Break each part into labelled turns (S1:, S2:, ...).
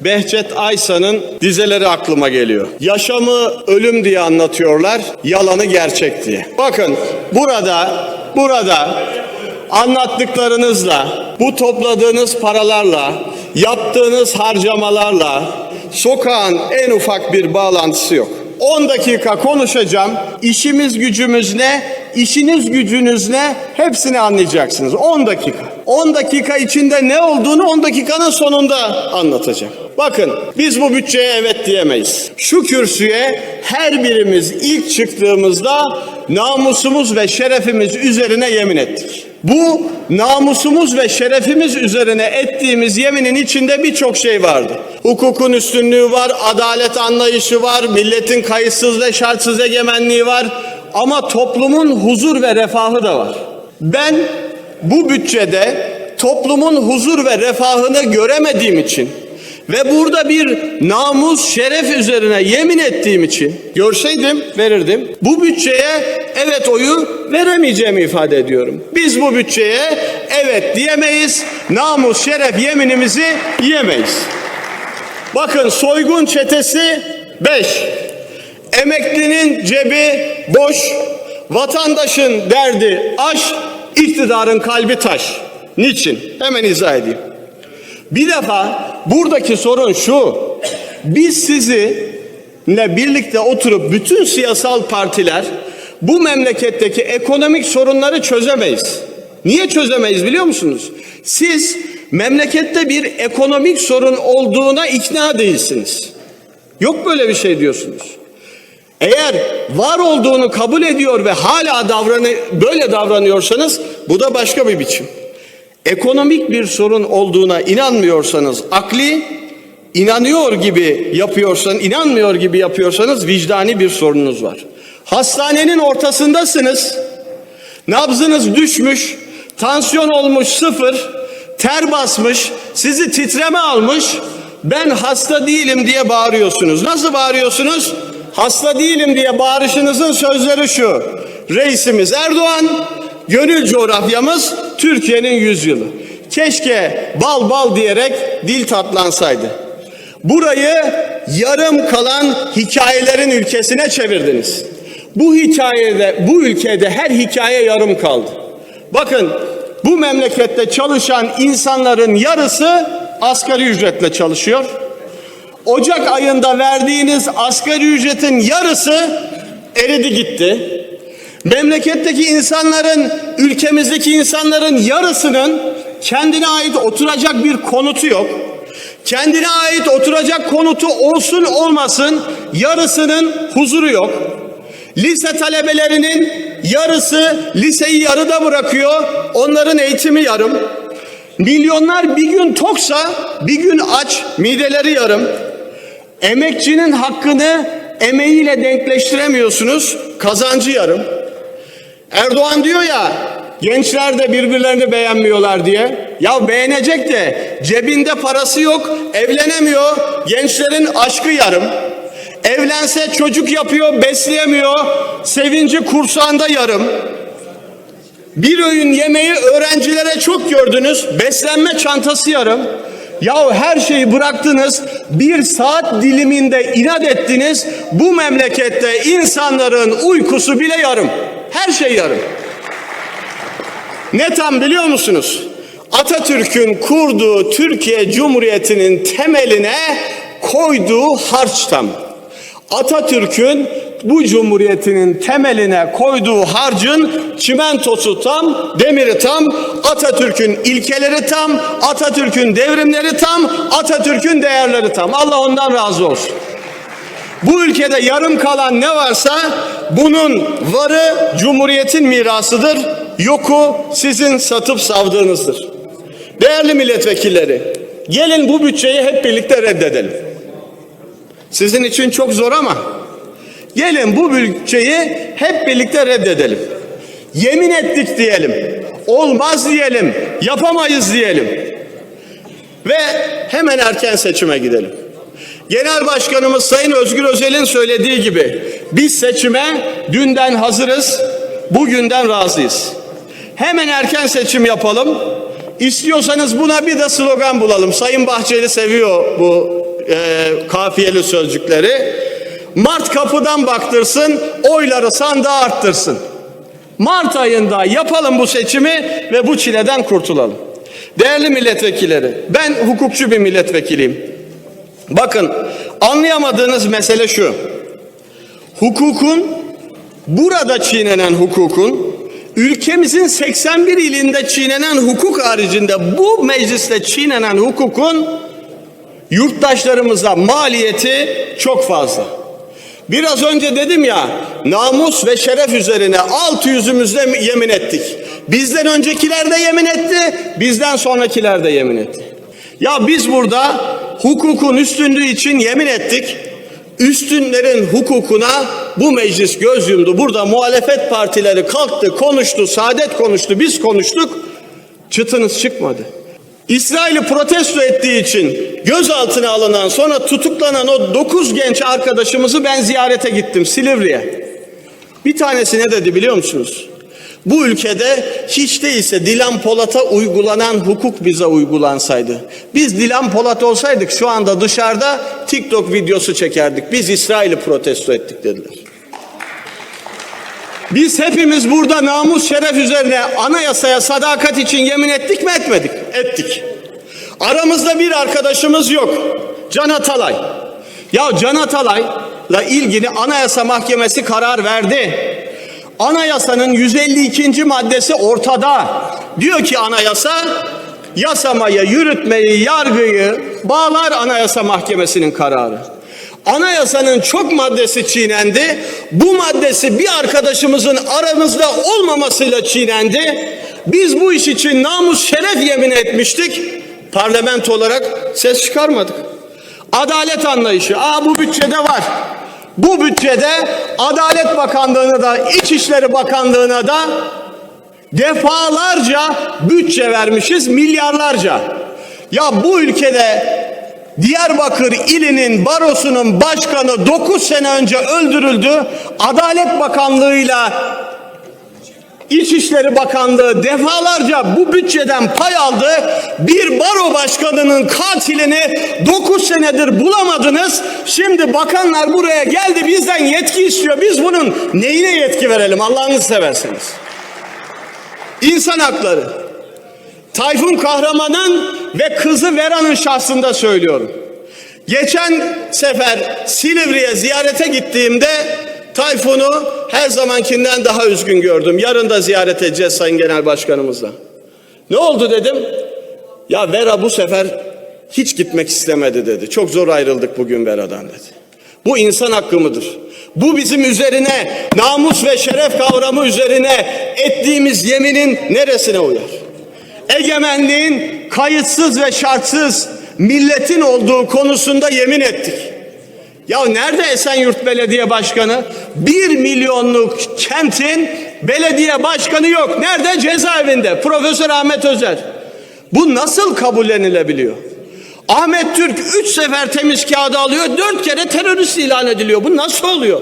S1: Behçet Aysa'nın dizeleri aklıma geliyor. Yaşamı ölüm diye anlatıyorlar, yalanı gerçek diye. Bakın burada, burada anlattıklarınızla, bu topladığınız paralarla, yaptığınız harcamalarla sokağın en ufak bir bağlantısı yok. 10 dakika konuşacağım. İşimiz gücümüz ne? İşiniz gücünüz ne? Hepsini anlayacaksınız. 10 dakika. 10 dakika içinde ne olduğunu 10 dakikanın sonunda anlatacağım. Bakın biz bu bütçeye evet diyemeyiz. Şu kürsüye her birimiz ilk çıktığımızda namusumuz ve şerefimiz üzerine yemin ettik. Bu namusumuz ve şerefimiz üzerine ettiğimiz yeminin içinde birçok şey vardı. Hukukun üstünlüğü var, adalet anlayışı var, milletin kayıtsız ve şartsız egemenliği var ama toplumun huzur ve refahı da var. Ben bu bütçede toplumun huzur ve refahını göremediğim için ve burada bir namus, şeref üzerine yemin ettiğim için görseydim verirdim. Bu bütçeye evet oyu veremeyeceğimi ifade ediyorum. Biz bu bütçeye evet diyemeyiz. Namus, şeref yeminimizi yiyemeyiz. Bakın soygun çetesi 5. Emeklinin cebi boş. Vatandaşın derdi aş, iktidarın kalbi taş. Niçin? Hemen izah edeyim. Bir defa buradaki sorun şu. Biz sizinle birlikte oturup bütün siyasal partiler bu memleketteki ekonomik sorunları çözemeyiz. Niye çözemeyiz biliyor musunuz? Siz memlekette bir ekonomik sorun olduğuna ikna değilsiniz. Yok böyle bir şey diyorsunuz. Eğer var olduğunu kabul ediyor ve hala davranı böyle davranıyorsanız bu da başka bir biçim. Ekonomik bir sorun olduğuna inanmıyorsanız akli, inanıyor gibi yapıyorsan, inanmıyor gibi yapıyorsanız vicdani bir sorununuz var. Hastanenin ortasındasınız. Nabzınız düşmüş, tansiyon olmuş sıfır, ter basmış, sizi titreme almış. Ben hasta değilim diye bağırıyorsunuz. Nasıl bağırıyorsunuz? Hasta değilim diye bağırışınızın sözleri şu. Reisimiz Erdoğan, gönül coğrafyamız Türkiye'nin yüzyılı. Keşke bal bal diyerek dil tatlansaydı. Burayı yarım kalan hikayelerin ülkesine çevirdiniz. Bu hikayede, bu ülkede her hikaye yarım kaldı. Bakın bu memlekette çalışan insanların yarısı asgari ücretle çalışıyor. Ocak ayında verdiğiniz asgari ücretin yarısı eridi gitti. Memleketteki insanların, ülkemizdeki insanların yarısının kendine ait oturacak bir konutu yok. Kendine ait oturacak konutu olsun olmasın yarısının huzuru yok. Lise talebelerinin yarısı liseyi yarıda bırakıyor. Onların eğitimi yarım. Milyonlar bir gün toksa bir gün aç, mideleri yarım. Emekçinin hakkını emeğiyle denkleştiremiyorsunuz. Kazancı yarım. Erdoğan diyor ya gençler de birbirlerini beğenmiyorlar diye. Ya beğenecek de cebinde parası yok, evlenemiyor. Gençlerin aşkı yarım. Evlense çocuk yapıyor, besleyemiyor. Sevinci kursağında yarım. Bir öğün yemeği öğrencilere çok gördünüz. Beslenme çantası yarım. Ya her şeyi bıraktınız. Bir saat diliminde inat ettiniz. Bu memlekette insanların uykusu bile yarım. Her şey yarım. Ne tam biliyor musunuz? Atatürk'ün kurduğu Türkiye Cumhuriyeti'nin temeline koyduğu harç tam. Atatürk'ün bu cumhuriyetinin temeline koyduğu harcın çimentosu tam, demiri tam, Atatürk'ün ilkeleri tam, Atatürk'ün devrimleri tam, Atatürk'ün değerleri tam. Allah ondan razı olsun. Bu ülkede yarım kalan ne varsa bunun varı cumhuriyetin mirasıdır, yoku sizin satıp savdığınızdır. Değerli milletvekilleri, gelin bu bütçeyi hep birlikte reddedelim. Sizin için çok zor ama gelin bu bütçeyi hep birlikte reddedelim. Yemin ettik diyelim. Olmaz diyelim. Yapamayız diyelim. Ve hemen erken seçime gidelim. Genel Başkanımız Sayın Özgür Özel'in söylediği gibi biz seçime dünden hazırız, bugünden razıyız. Hemen erken seçim yapalım. İstiyorsanız buna bir de slogan bulalım. Sayın Bahçeli seviyor bu e, kafiyeli sözcükleri. Mart kapıdan baktırsın, oyları sandığa arttırsın. Mart ayında yapalım bu seçimi ve bu çileden kurtulalım. Değerli milletvekilleri, ben hukukçu bir milletvekiliyim. Bakın anlayamadığınız mesele şu. Hukukun burada çiğnenen hukukun ülkemizin 81 ilinde çiğnenen hukuk haricinde bu mecliste çiğnenen hukukun yurttaşlarımıza maliyeti çok fazla. Biraz önce dedim ya namus ve şeref üzerine alt yüzümüzde yemin ettik. Bizden öncekiler de yemin etti, bizden sonrakiler de yemin etti. Ya biz burada hukukun üstünlüğü için yemin ettik. Üstünlerin hukukuna bu meclis göz yumdu. Burada muhalefet partileri kalktı, konuştu, saadet konuştu, biz konuştuk. Çıtınız çıkmadı. İsrail'i protesto ettiği için gözaltına alınan sonra tutuklanan o 9 genç arkadaşımızı ben ziyarete gittim Silivri'ye. Bir tanesi ne dedi biliyor musunuz? Bu ülkede hiç değilse Dilan Polat'a uygulanan hukuk bize uygulansaydı. Biz Dilan Polat olsaydık şu anda dışarıda TikTok videosu çekerdik. Biz İsrail'i protesto ettik dediler. Biz hepimiz burada namus şeref üzerine anayasaya sadakat için yemin ettik mi etmedik? Ettik. Aramızda bir arkadaşımız yok. Can Atalay. Ya Can Atalay'la ilgili Anayasa Mahkemesi karar verdi. Anayasanın 152. maddesi ortada. Diyor ki anayasa yasamayı, yürütmeyi, yargıyı bağlar Anayasa Mahkemesi'nin kararı. Anayasanın çok maddesi çiğnendi. Bu maddesi bir arkadaşımızın aramızda olmamasıyla çiğnendi. Biz bu iş için namus şeref yemin etmiştik. Parlamento olarak ses çıkarmadık. Adalet anlayışı. Aa bu bütçede var. Bu bütçede Adalet Bakanlığı'na da İçişleri Bakanlığı'na da defalarca bütçe vermişiz milyarlarca. Ya bu ülkede Diyarbakır ilinin barosunun başkanı 9 sene önce öldürüldü. Adalet Bakanlığı'yla İçişleri Bakanlığı defalarca bu bütçeden pay aldı. Bir baro başkanının katilini 9 senedir bulamadınız. Şimdi bakanlar buraya geldi bizden yetki istiyor. Biz bunun neyine yetki verelim Allah'ınızı severseniz. İnsan hakları. Tayfun Kahraman'ın ve kızı Vera'nın şahsında söylüyorum. Geçen sefer Silivri'ye ziyarete gittiğimde Tayfun'u her zamankinden daha üzgün gördüm. Yarın da ziyaret edeceğiz Sayın Genel Başkanımızla. Ne oldu dedim. Ya Vera bu sefer hiç gitmek istemedi dedi. Çok zor ayrıldık bugün Vera'dan dedi. Bu insan hakkı mıdır? Bu bizim üzerine namus ve şeref kavramı üzerine ettiğimiz yeminin neresine uyar? Egemenliğin kayıtsız ve şartsız milletin olduğu konusunda yemin ettik. Ya nerede Esenyurt Belediye Başkanı? Bir milyonluk kentin belediye başkanı yok. Nerede? Cezaevinde. Profesör Ahmet Özer. Bu nasıl kabullenilebiliyor? Ahmet Türk üç sefer temiz kağıdı alıyor, dört kere terörist ilan ediliyor. Bu nasıl oluyor?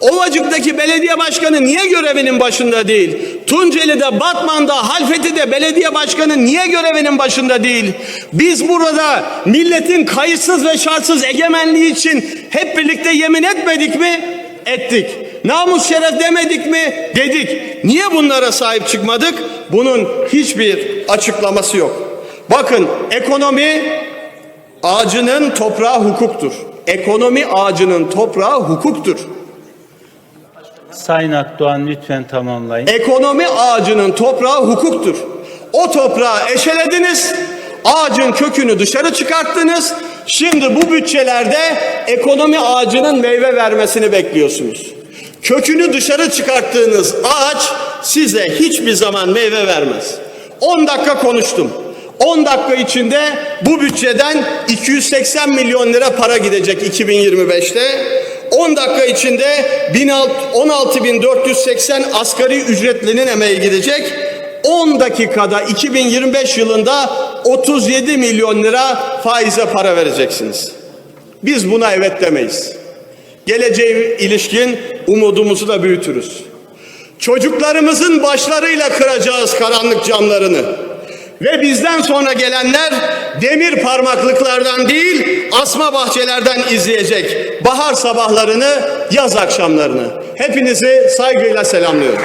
S1: Ovacık'taki belediye başkanı niye görevinin başında değil? Tunceli'de, Batman'da, Halfeti'de belediye başkanı niye görevinin başında değil? Biz burada milletin kayıtsız ve şartsız egemenliği için hep birlikte yemin etmedik mi? Ettik. Namus şeref demedik mi? Dedik. Niye bunlara sahip çıkmadık? Bunun hiçbir açıklaması yok. Bakın ekonomi ağacının toprağı hukuktur. Ekonomi ağacının toprağı hukuktur.
S2: Sayın Akdoğan lütfen tamamlayın.
S1: Ekonomi ağacının toprağı hukuktur. O toprağı eşelediniz, ağacın kökünü dışarı çıkarttınız. Şimdi bu bütçelerde ekonomi ağacının meyve vermesini bekliyorsunuz. Kökünü dışarı çıkarttığınız ağaç size hiçbir zaman meyve vermez. 10 dakika konuştum. 10 dakika içinde bu bütçeden 280 milyon lira para gidecek 2025'te. 10 dakika içinde 16.480 asgari ücretlinin emeği gidecek. 10 dakikada 2025 yılında 37 milyon lira faize para vereceksiniz. Biz buna evet demeyiz. Geleceğe ilişkin umudumuzu da büyütürüz. Çocuklarımızın başlarıyla kıracağız karanlık camlarını. Ve bizden sonra gelenler demir parmaklıklardan değil asma bahçelerden izleyecek bahar sabahlarını, yaz akşamlarını. Hepinizi saygıyla selamlıyorum.